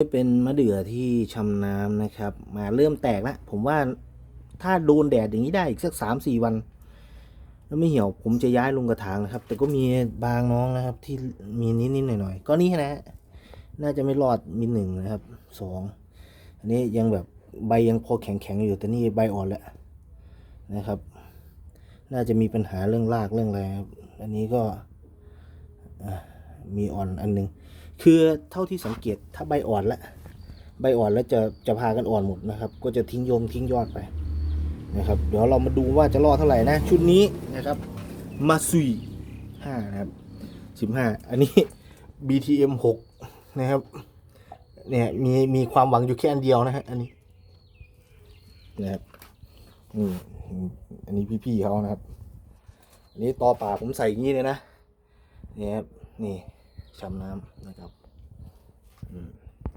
เป็นมะเดื่อที่ชำน้ำนะครับ มาเริ่มแตกแล้วผมว่าถ้าโดนแดดอย่างนี้ได้อีกสักสามสี่วัน แล้วไม่เหี่ยวผมจะย้ายลงกระถางนะครับ แต่ก็มีบางน้องนะครับ ที่มีนิดๆหน่อยๆก็นี่นะฮะน่าจะไม่รอดมีหนึ่งนะครับสองอันนี้ยังแบบใบยังพอแข็งๆอยู่แต่นี่ใบอ่อนแล้วนะครับ น่าจะมีปัญหาเรื่องรากเรื่องอะไรครับอันนี้ก็อะ มีอ่อนอันหนึง คือเท่าที่สังเกตถ้าใบอ่อนแล้วใบอ่อนแล้วจะจะพากันอ่อนหมดนะครับ ก็จะทิ้งโยมทิ้งยอดไปนะครับเดี๋ยวเรามาดูว่าจะรอดเท่าไหร่นะ ชุดนี้นะครับมาซุยห้านะครับสิบห้าอันนี้ BTM หกนะครับเนี่ยมีมีความหวังอยู่แค่อันเดียวนะฮะอันนี้นะครับนี่อันนี้พี่ๆเขานะครับ อันนี้ต่อป่าผมใส่อย่างนี้เลยนะเนี่ยครับนี่ ชำน้ำนะครับ